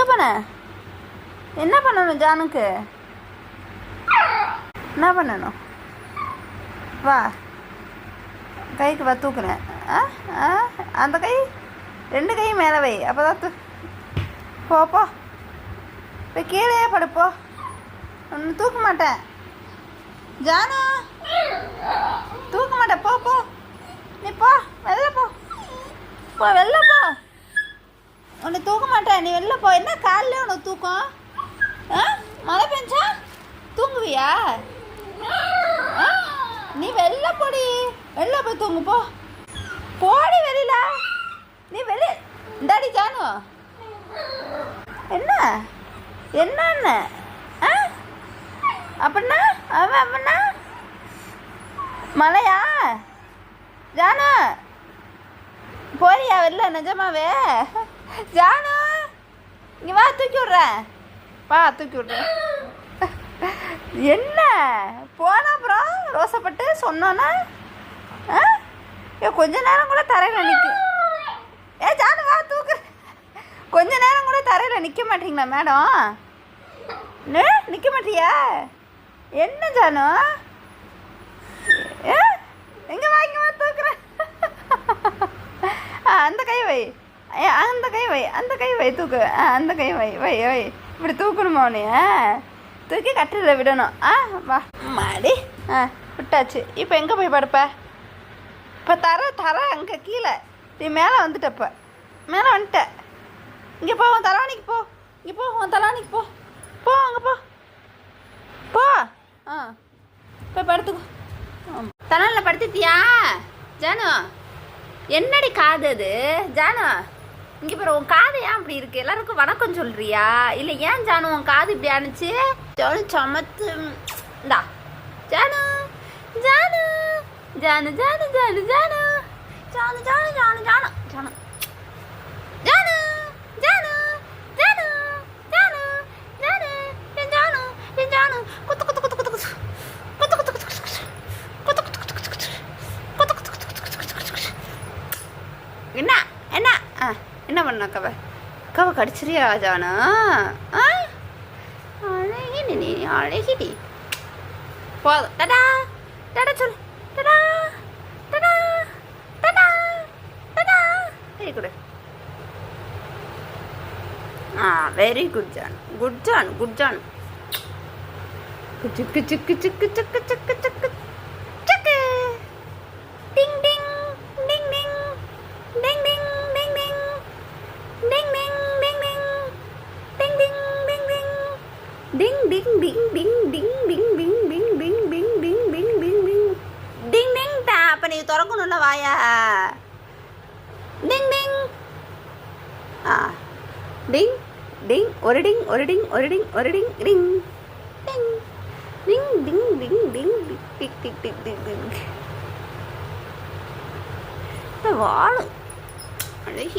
எங்கே பண்ண என்ன பண்ணணும் ஜானுக்கு? என்ன பண்ணணும்? வா. கைக்கு வா தூக்குறேன் ஆ ஆ அந்த கை ரெண்டு கையும் மேலே வை. அப்போ தான் தூ போ இப்போ கீழே படுப்போ ஒன்று தூக்க மாட்டேன். ஜானு! தூக்க மாட்டேன். போ போ. நீ போ. வெளில போ. போ வெளில போ. தூக்க நீ வெளில போ. என்ன காலில் உனக்கு தூக்கம்? ஆ? மழை பெஞ்சா? தூங்குவியா? நீ வெளில போடி. வெளில போய் தூங்கு போ. போடி வெளியில நீ வெளி இந்தாடி ஜானு. என்ன? என்னன்னு? ஆ? அப்படின்னா அவன் அப்படின்னா? மழையா? ஜானு. போறியா வெளில நிஜமாவே? ஜானு. இங்கே வா தூக்கி விட்றேன் வா தூக்கி விட்றேன் என்ன? போன அப்புறம் ரோசப்பட்டு சொன்னோன்னா? ஏ கொஞ்ச நேரம் கூட தரையில் நிற்கும் ஏ ஜானு வா தூக்கு. கொஞ்ச நேரம் கூட தரையில் நிற்க மாட்டீங்களா மேடம்? நிற்க மாட்டியா? என்ன ஜானு? ஏ எங்கே வாங்கி வா தூக்குறேன் ஆ அந்த கை வை ஏ, அந்த கை வை அந்த கை வை தூக்கு. ஆ அந்த கை வை வை வை. இப்படி தூக்கணுமா உன்னைய தூக்கி கட்டில விடணும். ஆ வா. மாடி. ஆ விட்டாச்சு. இப்போ எங்கே போய் படுப்ப? இப்போ தர தர அங்கே கீழே. நீ மேலே வந்துட்டப்ப. மேலே வந்துட்ட. இங்கே போ உன் தலானிக்கு போ. இங்கே போ உன் தலானிக்கு போ. போ அங்கே போ. போ. ஆ. போய் படுத்துக்கோ. தலானில் படுத்துட்டியா? ஜானு. என்னடி காது அது? ஜானு. இங்கே பாரு உன் காது ஏன் அப்படி இருக்கு? எல்லாருக்கும் வணக்கம் சொல்றியா? இல்லை ஏன் ஜானு உன் காது இப்படி அனுச்சு ஜானு சமத்து இந்தா. ஜானு ஜானு ஜானு ஜானு ஜானு ஜானு ஜானு. என்ன பண்ண கவ கவ கடிச்சிரியா ஜானு ஆ அழகிடி நீ அழகிடி போதும் டடா டடா சொல்லு டடா டடா டடா டடா வெரி குட் ஆ very good John good John good John சிக்கு சிக்கு சிக்கு சிக்கு சிக்கு சிக்கு டிங் டிங் டிங் டிங் டிங் டிங் டிங் டிங் டிங் டிங் டிங் டிங் டிங் டிங் டிங் டிங் டா அப்போ நீ திறக்கணும்ல வாயா டிங் டிங் ஆ டிங் டிங் ஒரு டிங் ஒரு டிங் ஒரு டிங் ஒரு டிங் டிங் டிங் டிங் டிங் டிங் டிங் டிக் டிக் டிக் டிக் டிக் டிங் வாழும் அழகி